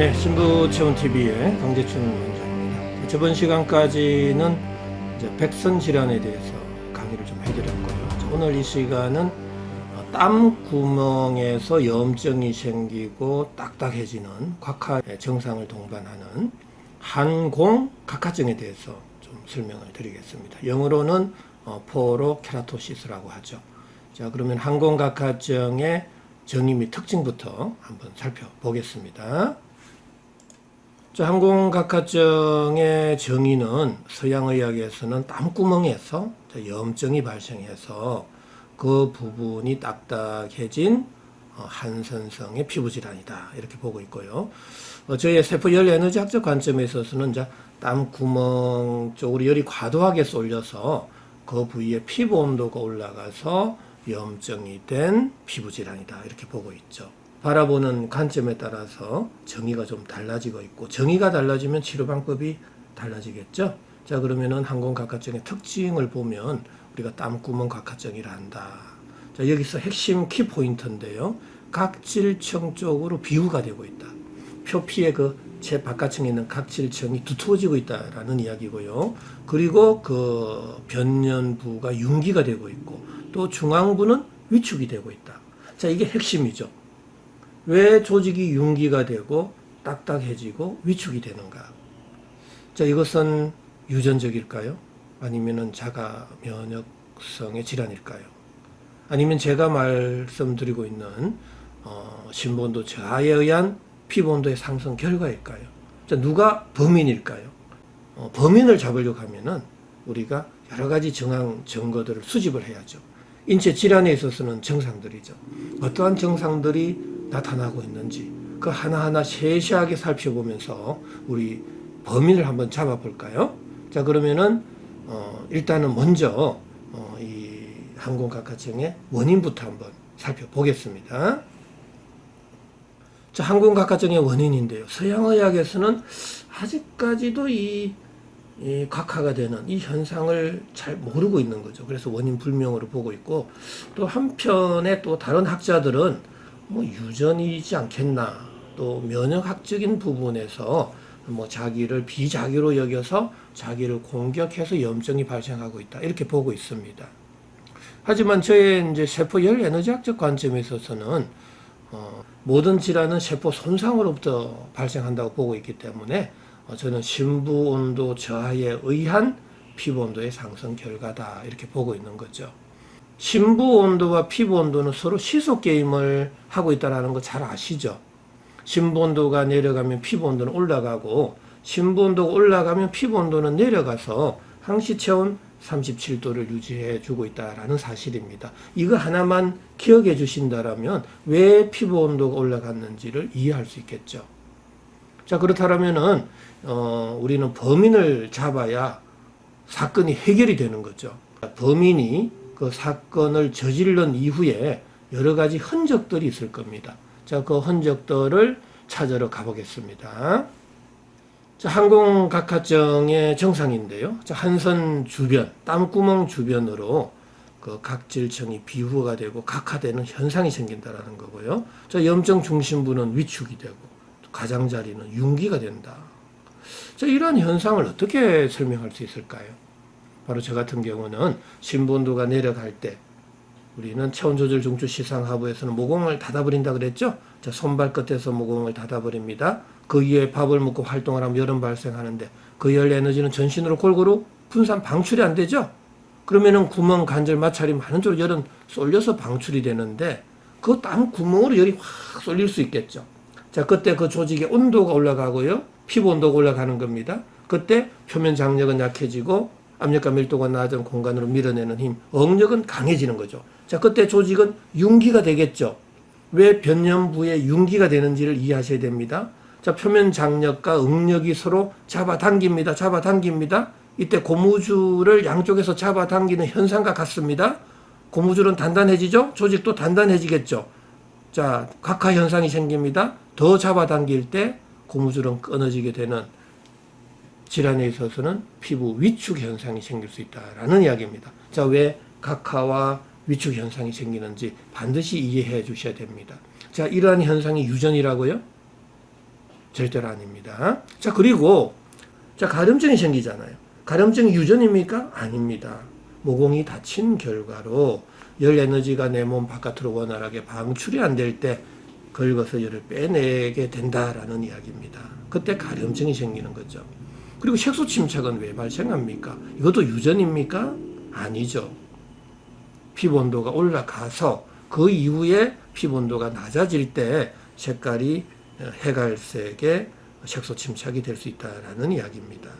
네, 신부체온 TV의 강재춘 위원장입니다. 저번 시간까지는 백선 질환에 대해서 강의를 좀 해드렸고요. 자, 오늘 이 시간은 어, 땀 구멍에서 염증이 생기고 딱딱해지는 곽하의 증상을 동반하는 한공 각하증에 대해서 좀 설명을 드리겠습니다. 영어로는 어, 포로 케라토시스라고 하죠. 자, 그러면 항공 각하증의 정의 및 특징부터 한번 살펴보겠습니다. 자, 항공각하증의 정의는 서양의학에서는 땀구멍에서 자, 염증이 발생해서 그 부분이 딱딱해진 어, 한선성의 피부 질환이다 이렇게 보고 있고요. 어, 저희의 세포 열 에너지학적 관점에 있어서는 자, 땀구멍 쪽으로 열이 과도하게 쏠려서 그 부위에 피부 온도가 올라가서 염증이 된 피부 질환이다 이렇게 보고 있죠. 바라보는 관점에 따라서 정의가 좀 달라지고 있고 정의가 달라지면 치료 방법이 달라지겠죠. 자 그러면은 항공각하증의 특징을 보면 우리가 땀구멍 각하증이라 한다. 자 여기서 핵심 키 포인트인데요. 각질층 쪽으로 비유가 되고 있다. 표피의 그 제 바깥층에 있는 각질층이 두터워지고 있다라는 이야기고요. 그리고 그 변년부가 융기가 되고 있고 또 중앙부는 위축이 되고 있다. 자 이게 핵심이죠. 왜 조직이 융기가 되고 딱딱해지고 위축이 되는가? 자, 이것은 유전적일까요? 아니면은 자가 면역성의 질환일까요? 아니면 제가 말씀드리고 있는 어, 신본도 저하에 의한 피본도의 상승 결과일까요? 자, 누가 범인일까요? 어, 범인을 잡으려고 하면은 우리가 여러 가지 정황 증거들을 수집을 해야죠. 인체 질환에 있어서는 정상들이죠. 어떠한 정상들이 나타나고 있는지 그 하나하나 세세하게 살펴보면서 우리 범인을 한번 잡아볼까요? 자 그러면은 어, 일단은 먼저 어, 이 항공각하증의 원인부터 한번 살펴보겠습니다. 자 항공각하증의 원인인데요. 서양의학에서는 아직까지도 이, 이 각하가 되는 이 현상을 잘 모르고 있는 거죠. 그래서 원인 불명으로 보고 있고 또 한편에 또 다른 학자들은 뭐 유전이지 않겠나 또 면역학적인 부분에서 뭐 자기를 비자기로 여겨서 자기를 공격해서 염증이 발생하고 있다 이렇게 보고 있습니다. 하지만 저의 이제 세포 열 에너지학적 관점에 있어서는 어, 모든 질환은 세포 손상으로부터 발생한다고 보고 있기 때문에 어, 저는 심부 온도 저하에 의한 피부 온도의 상승 결과다 이렇게 보고 있는 거죠. 심부 온도와 피부 온도는 서로 시속 게임을 하고 있다는 거 잘 아시죠? 심부 온도가 내려가면 피부 온도는 올라가고 심부 온도가 올라가면 피부 온도는 내려가서 항시 체온 37도를 유지해 주고 있다라는 사실입니다. 이거 하나만 기억해 주신다라면 왜 피부 온도가 올라갔는지를 이해할 수 있겠죠. 자 그렇다면은 어, 우리는 범인을 잡아야 사건이 해결이 되는 거죠. 범인이 그 사건을 저지른 이후에 여러 가지 흔적들이 있을 겁니다. 자, 그 흔적들을 찾으러 가보겠습니다. 자, 항공각하증의 정상인데요. 자, 한선 주변, 땀구멍 주변으로 그 각질층이 비후가 되고 각화되는 현상이 생긴다라는 거고요. 자, 염증 중심부는 위축이 되고 가장자리는 융기가 된다. 자, 이런 현상을 어떻게 설명할 수 있을까요? 바로 저 같은 경우는 신본도가 내려갈 때 우리는 체온 조절 중추 시상 하부에서는 모공을 닫아버린다 그랬죠? 자, 손발 끝에서 모공을 닫아버립니다. 그 위에 밥을 먹고 활동을 하면 열은 발생하는데 그 열 에너지는 전신으로 골고루 분산 방출이 안 되죠? 그러면은 구멍 관절 마찰이 많은 쪽으로 열은 쏠려서 방출이 되는데 그 땀 구멍으로 열이 확 쏠릴 수 있겠죠. 자, 그때 그 조직의 온도가 올라가고요. 피부 온도가 올라가는 겁니다. 그때 표면 장력은 약해지고 압력과 밀도가 낮은 공간으로 밀어내는 힘, 응력은 강해지는 거죠. 자, 그때 조직은 융기가 되겠죠. 왜 변년부에 융기가 되는지를 이해하셔야 됩니다. 자, 표면 장력과 응력이 서로 잡아당깁니다. 잡아당깁니다. 이때 고무줄을 양쪽에서 잡아당기는 현상과 같습니다. 고무줄은 단단해지죠? 조직도 단단해지겠죠? 자, 각하 현상이 생깁니다. 더 잡아당길 때 고무줄은 끊어지게 되는 질환에 있어서는 피부 위축 현상이 생길 수 있다라는 이야기입니다. 자, 왜 각하와 위축 현상이 생기는지 반드시 이해해 주셔야 됩니다. 자, 이러한 현상이 유전이라고요? 절대로 아닙니다. 자, 그리고 자, 가려움증이 생기잖아요. 가려움증이 유전입니까? 아닙니다. 모공이 닫힌 결과로 열 에너지가 내 몸 바깥으로 원활하게 방출이 안 될때 긁어서 열을 빼내게 된다라는 이야기입니다. 그때 가려움증이 생기는 거죠. 그리고 색소 침착은 왜 발생합니까? 이것도 유전입니까? 아니죠. 피부 온도가 올라가서 그 이후에 피부 온도가 낮아질 때 색깔이 어, 해갈색의 색소 침착이 될 수 있다라는 이야기입니다.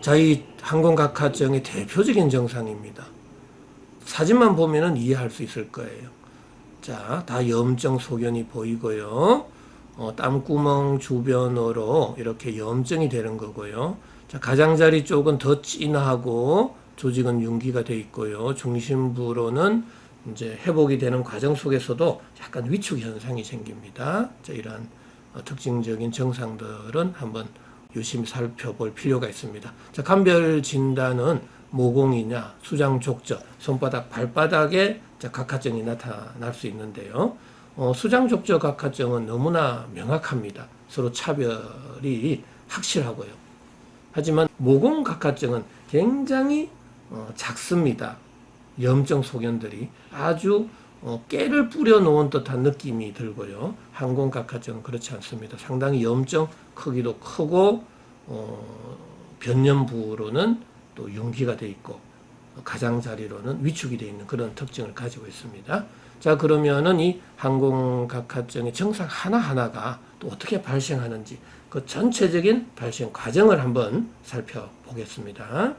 자, 이 항공각화증의 대표적인 증상입니다. 사진만 보면은 이해할 수 있을 거예요. 자, 다 염증 소견이 보이고요. 어, 땀구멍 주변으로 이렇게 염증이 되는 거고요. 자, 가장자리 쪽은 더 진하고 조직은 융기가 돼 있고요. 중심부로는 이제 회복이 되는 과정 속에서도 약간 위축 현상이 생깁니다. 자, 이러한 어, 특징적인 증상들은 한번 유심히 살펴볼 필요가 있습니다. 자, 감별 진단은 모공이냐, 수장 족저, 손바닥, 발바닥에 자, 각화증이 나타날 수 있는데요. 어, 수장 족저 각화증은 너무나 명확합니다. 서로 차별이 확실하고요. 하지만 모공 각화증은 굉장히 어, 작습니다. 염증 소견들이 아주 어, 깨를 뿌려 놓은 듯한 느낌이 들고요. 항공 각화증은 그렇지 않습니다. 상당히 염증 크기도 크고 어, 변년부로는 또 융기가 돼 있고 가장자리로는 위축이 돼 있는 그런 특징을 가지고 있습니다. 자 그러면은 이 항공각화증의 증상 하나 하나가 또 어떻게 발생하는지 그 전체적인 발생 과정을 한번 살펴보겠습니다.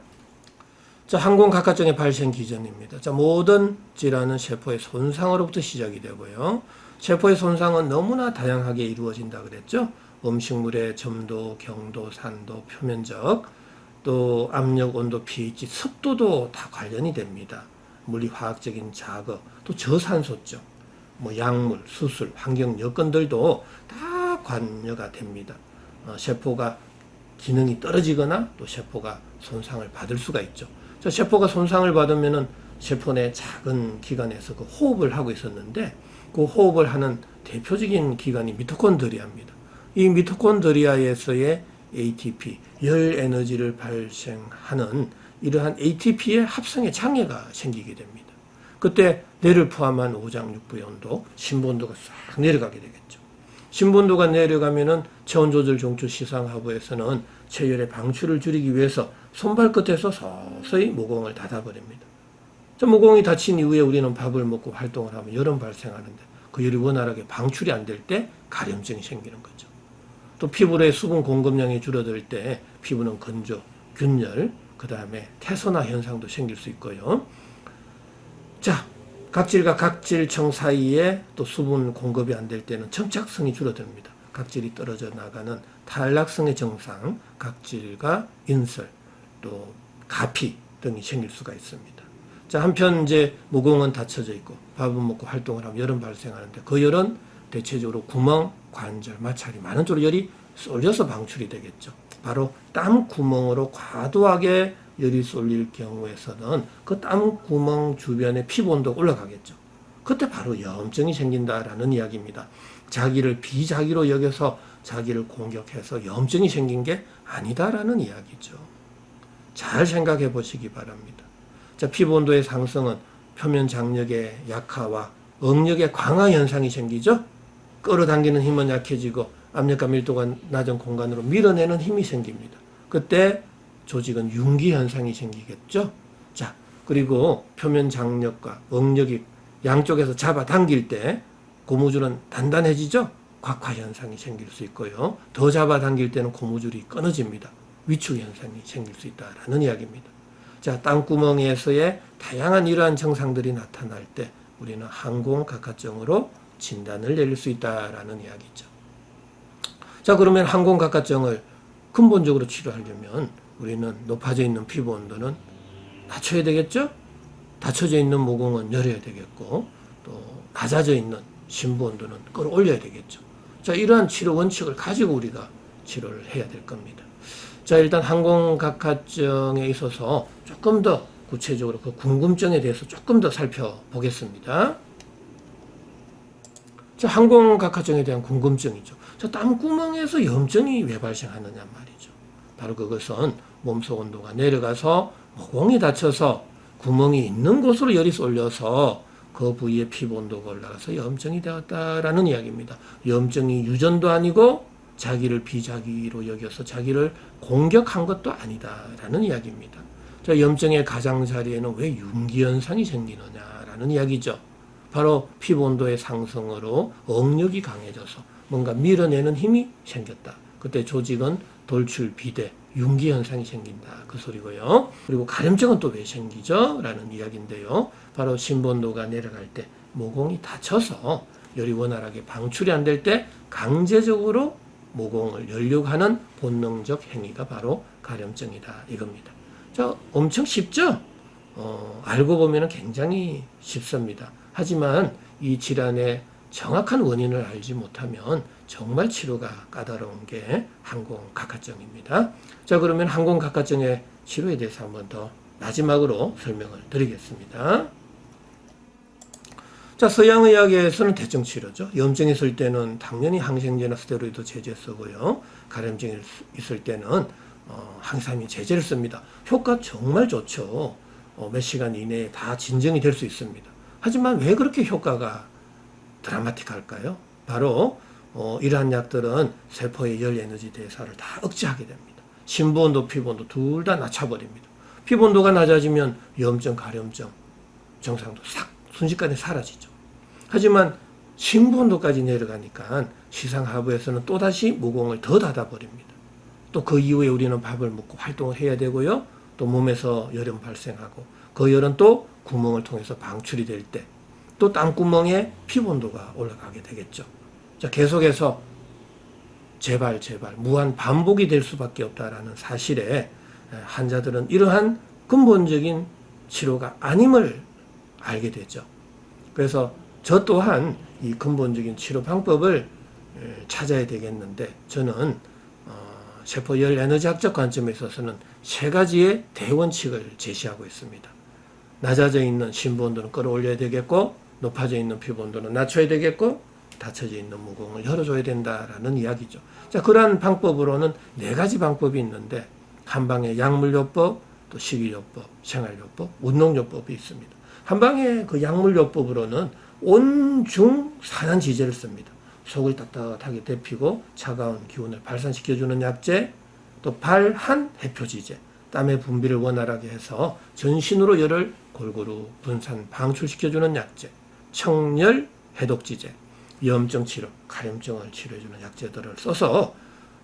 자, 항공각화증의 발생 기전입니다. 자, 모든 질환은 세포의 손상으로부터 시작이 되고요. 세포의 손상은 너무나 다양하게 이루어진다 그랬죠. 음식물의 점도, 경도, 산도, 표면적, 또 압력, 온도, pH, 습도도 다 관련이 됩니다. 물리화학적인 작업, 또 저산소증, 뭐 약물, 수술, 환경 여건들도 다 관여가 됩니다. 어, 세포가 기능이 떨어지거나 또 세포가 손상을 받을 수가 있죠. 자, 세포가 손상을 받으면은 세포 내 작은 기관에서 그 호흡을 하고 있었는데 그 호흡을 하는 대표적인 기관이 미토콘드리아입니다. 이 미토콘드리아에서의 ATP, 열 에너지를 발생하는 이러한 ATP의 합성에 장애가 생기게 됩니다. 그때 뇌를 포함한 오장 육부의 온도, 심부 온도가 싹 내려가게 되겠죠. 심부 온도가 내려가면은 체온 조절 종추 시상 하부에서는 체열의 방출을 줄이기 위해서 손발 끝에서 서서히 모공을 닫아버립니다. 저 모공이 닫힌 이후에 우리는 밥을 먹고 활동을 하면 열은 발생하는데 그 열이 원활하게 방출이 안 될 때 가려움증이 생기는 거죠. 또 피부의 수분 공급량이 줄어들 때 피부는 건조, 균열, 그 다음에 태소나 현상도 생길 수 있고요. 자, 각질과 각질층 사이에 또 수분 공급이 안 될 때는 청착성이 줄어듭니다. 각질이 떨어져 나가는 탈락성의 증상, 각질과 인설, 또 가피 등이 생길 수가 있습니다. 자, 한편 이제 모공은 닫혀져 있고 밥은 먹고 활동을 하면 열은 발생하는데 그 열은 대체적으로 구멍, 관절, 마찰이 많은 쪽으로 열이 쏠려서 방출이 되겠죠. 바로 땀 구멍으로 과도하게 열이 쏠릴 경우에서는 그 땀 구멍 주변의 피부 온도가 올라가겠죠. 그때 바로 염증이 생긴다라는 이야기입니다. 자기를 비자기로 여겨서 자기를 공격해서 염증이 생긴 게 아니다라는 이야기죠. 잘 생각해 보시기 바랍니다. 자, 피부 온도의 상승은 표면 장력의 약화와 응력의 강화 현상이 생기죠. 끌어당기는 힘은 약해지고 압력과 밀도가 낮은 공간으로 밀어내는 힘이 생깁니다. 그때 조직은 융기 현상이 생기겠죠. 자, 그리고 표면 장력과 응력이 양쪽에서 잡아당길 때 고무줄은 단단해지죠. 곽화 현상이 생길 수 있고요. 더 잡아당길 때는 고무줄이 끊어집니다. 위축 현상이 생길 수 있다라는 이야기입니다. 자, 땅구멍에서의 다양한 이러한 증상들이 나타날 때 우리는 항공 각화증으로 진단을 내릴 수 있다라는 이야기죠. 자, 그러면 항공각화증을 근본적으로 치료하려면 우리는 높아져 있는 피부 온도는 낮춰야 되겠죠? 닫혀져 있는 모공은 열어야 되겠고, 또 낮아져 있는 심부 온도는 끌어올려야 되겠죠. 자, 이러한 치료 원칙을 가지고 우리가 치료를 해야 될 겁니다. 자, 일단 항공각화증에 있어서 조금 더 구체적으로 그 궁금증에 대해서 조금 더 살펴보겠습니다. 자, 항공각화증에 대한 궁금증이죠. 자, 땀구멍에서 염증이 왜 발생하느냐 말이죠. 바로 그것은 몸속 온도가 내려가서 모공이 닫혀서 구멍이 있는 곳으로 열이 쏠려서 그 부위의 피부 온도가 올라가서 염증이 되었다라는 이야기입니다. 염증이 유전도 아니고 자기를 비자기로 여겨서 자기를 공격한 것도 아니다라는 이야기입니다. 자, 염증의 가장자리에는 왜 윤기현상이 생기느냐라는 이야기죠. 바로 피부 온도의 상승으로 억력이 강해져서 뭔가 밀어내는 힘이 생겼다. 그때 조직은 돌출 비대, 윤기 현상이 생긴다. 그 소리고요. 그리고 가려증은 또 왜 생기죠? 라는 이야기인데요. 바로 신본도가 내려갈 때 모공이 닫혀서 열이 원활하게 방출이 안 될 때 강제적으로 모공을 열려고 하는 본능적 행위가 바로 가려증이다. 이겁니다. 자, 엄청 쉽죠? 어, 알고 보면 굉장히 쉽습니다. 하지만 이 질환의 정확한 원인을 알지 못하면 정말 치료가 까다로운 게 항공각화증입니다. 자, 그러면 항공각화증의 치료에 대해서 한 번 더 마지막으로 설명을 드리겠습니다. 자, 서양의학에서는 대증 치료죠. 염증이 있을 때는 당연히 항생제나 스테로이드 제제 쓰고요. 가려움증이 있을 때는 어, 항산화민 제제를 씁니다. 효과 정말 좋죠. 어, 몇 시간 이내에 다 진정이 될 수 있습니다. 하지만 왜 그렇게 효과가 드라마틱할까요? 바로 어, 이러한 약들은 세포의 열 에너지 대사를 다 억제하게 됩니다. 심부온도, 피부온도 둘 다 낮춰버립니다. 피부온도가 낮아지면 염증, 가려움증 증상도 싹 순식간에 사라지죠. 하지만 심부온도까지 내려가니까 시상하부에서는 또다시 모공을 더 닫아버립니다. 또 그 이후에 우리는 밥을 먹고 활동을 해야 되고요. 또 몸에서 열은 발생하고 그 열은 또 구멍을 통해서 방출이 될 때또 땀구멍에 피부온도가 올라가게 되겠죠. 자, 계속해서 재발, 재발, 무한 반복이 될 수밖에 없다라는 사실에 환자들은 이러한 근본적인 치료가 아님을 알게 되죠. 그래서 저 또한 이 근본적인 치료 방법을 찾아야 되겠는데 저는 어, 세포 열 에너지학적 관점에 있어서는 세 가지의 대원칙을 제시하고 있습니다. 낮아져 있는 심부 온도는 끌어올려야 되겠고 높아져 있는 피부 온도는 낮춰야 되겠고 닫혀져 있는 모공을 열어줘야 된다라는 이야기죠. 자 그러한 방법으로는 네 가지 방법이 있는데 한방에 약물요법, 또 식이요법, 생활요법, 운동요법이 있습니다. 한방에 그 약물요법으로는 온중 산안지제를 씁니다. 속을 따뜻하게 데피고 차가운 기운을 발산시켜주는 약제, 또 발한 해표지제, 땀의 분비를 원활하게 해서 전신으로 열을 골고루 분산 방출시켜주는 약제, 청열 해독지제, 염증 치료, 가염증을 치료해주는 약제들을 써서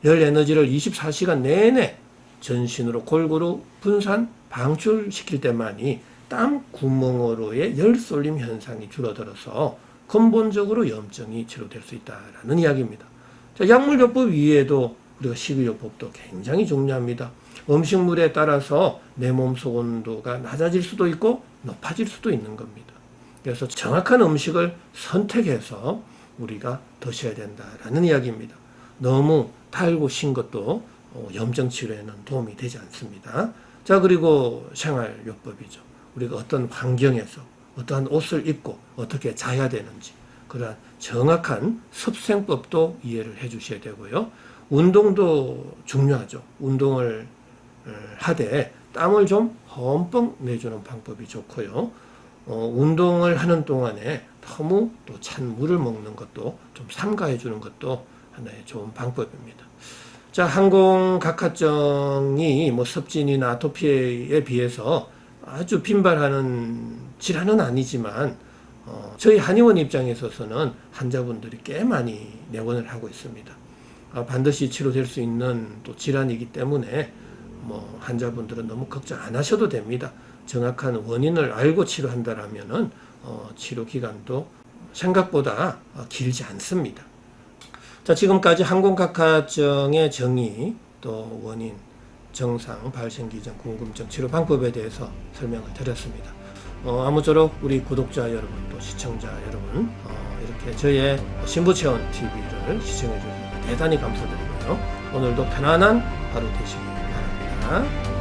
열 에너지를 24시간 내내 전신으로 골고루 분산 방출시킬 때만이 땀 구멍으로의 열 쏠림 현상이 줄어들어서 근본적으로 염증이 치료될 수 있다라는 이야기입니다. 자, 약물요법 위에도 우리가 식이요법도 굉장히 중요합니다. 음식물에 따라서 내 몸속 온도가 낮아질 수도 있고 높아질 수도 있는 겁니다. 그래서 정확한 음식을 선택해서 우리가 드셔야 된다라는 이야기입니다. 너무 달고 신 것도 어, 염증 치료에는 도움이 되지 않습니다. 자, 그리고 생활요법이죠. 우리가 어떤 환경에서 어떠한 옷을 입고 어떻게 자야 되는지 그러한 정확한 습생법도 이해를 해 주셔야 되고요. 운동도 중요하죠. 운동을 어, 하되 땀을 좀 험뻑 내주는 방법이 좋고요. 어, 운동을 하는 동안에 너무 또 찬 물을 먹는 것도 좀 삼가해 주는 것도 하나의 좋은 방법입니다. 자, 항공 각화증이 뭐 섭진이나 아토피에 비해서 아주 빈발하는 질환은 아니지만 어, 저희 한의원 입장에 있어서는 환자분들이 꽤 많이 내원을 하고 있습니다. 아, 반드시 치료될 수 있는 또 질환이기 때문에 뭐 환자분들은 너무 걱정 안 하셔도 됩니다. 정확한 원인을 알고 치료한다라면은 어, 치료 기간도 생각보다 어, 길지 않습니다. 자, 지금까지 항공각화증의 정의, 또 원인, 정상, 발생 기전, 궁금증, 치료 방법에 대해서 설명을 드렸습니다. 어, 아무쪼록 우리 구독자 여러분, 또 시청자 여러분, 어, 이렇게 저의 신부체험 TV를 시청해 주셔서 대단히 감사드리고요. 오늘도 편안한 하루 되시기 바랍니다.